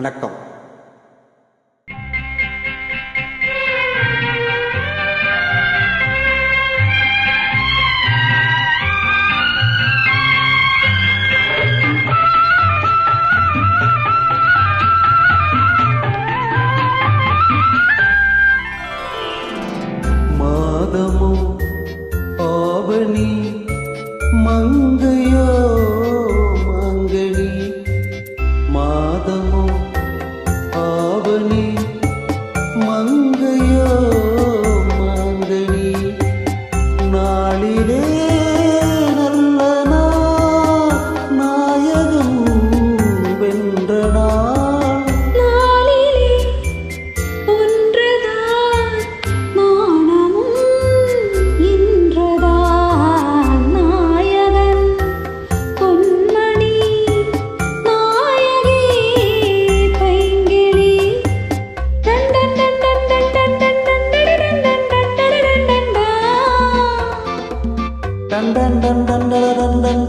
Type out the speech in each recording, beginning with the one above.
வணக்கம். மாதமும் ஆவணி மங்கையோ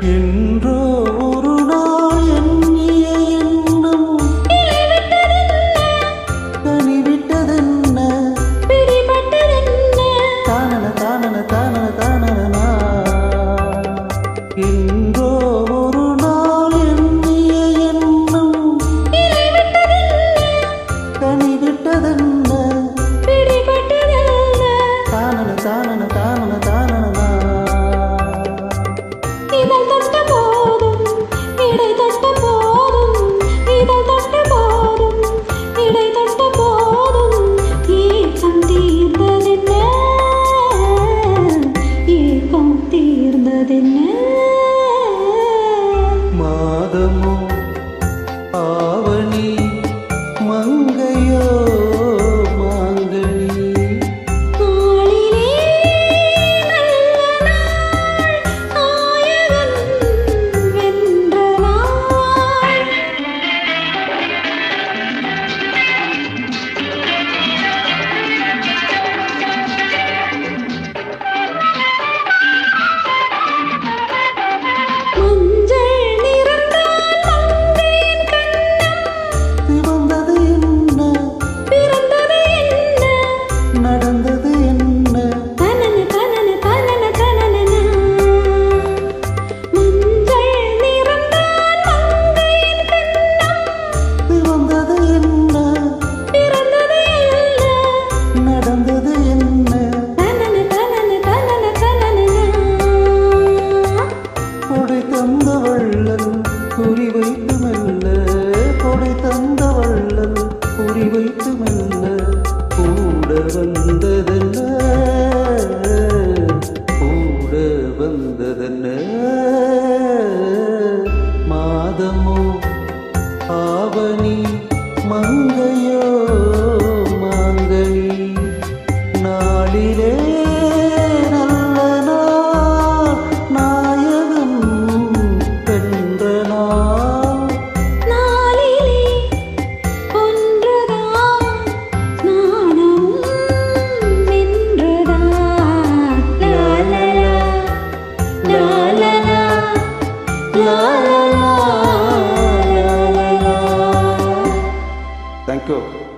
என்றோ ஒரு நாள் எண்ணிய எண்ணம் தனிவிட்டதென்ன தானன தானன தானன தானன என்றோ வள்ளல் குறி வைத்து மெல்ல கொடை தந்த வள்ளல் குறி வைத்து மெல்ல கூட வந்ததென்ன? மாதமோ ஆவணி மங்கையோ? Go.